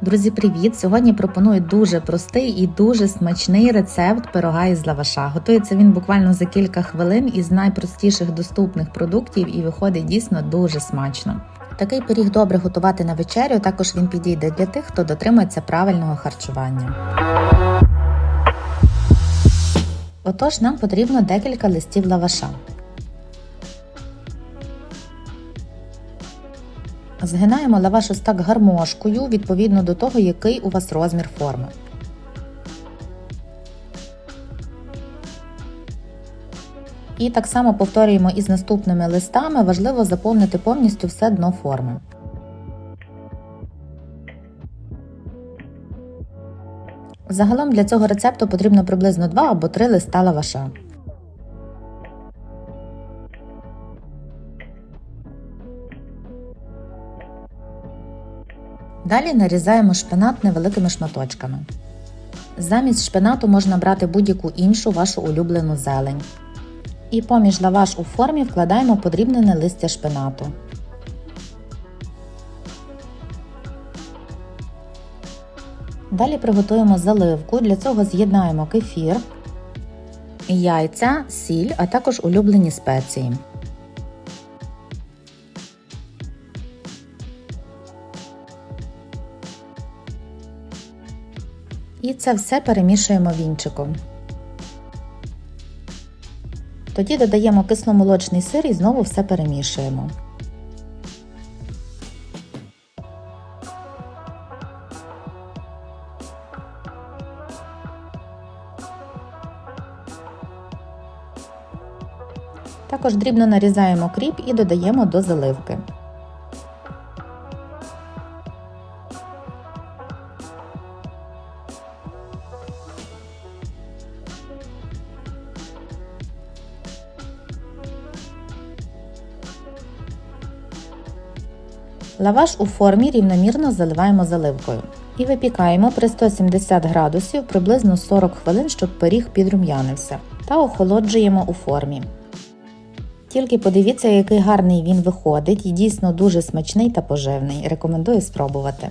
Друзі, привіт! Сьогодні пропоную дуже простий і дуже смачний рецепт пирога із лаваша. Готується він буквально за кілька хвилин із найпростіших доступних продуктів і виходить дійсно дуже смачно. Такий пиріг добре готувати на вечерю. Також він підійде для тих, хто дотримується правильного харчування. Отож, нам потрібно декілька листів лаваша. Згинаємо лаваш ось так гармошкою відповідно до того, який у вас розмір форми. І так само повторюємо із наступними листами. Важливо заповнити повністю все дно форми. Загалом для цього рецепту потрібно приблизно 2 або 3 листа лаваша. Далі нарізаємо шпинат невеликими шматочками. Замість шпинату можна брати будь-яку іншу вашу улюблену зелень. І поміж лаваш у формі вкладаємо подрібнене листя шпинату. Далі приготуємо заливку. Для цього з'єднаємо кефір, яйця, сіль, а також улюблені спеції. І це все перемішуємо вінчиком. Тоді додаємо кисломолочний сир і знову все перемішуємо. Також дрібно нарізаємо кріп і додаємо до заливки. Лаваш у формі рівномірно заливаємо заливкою і випікаємо при 170 градусів приблизно 40 хвилин, щоб пиріг підрум'янився, та охолоджуємо у формі. Тільки подивіться, який гарний він виходить і дійсно дуже смачний та поживний. Рекомендую спробувати.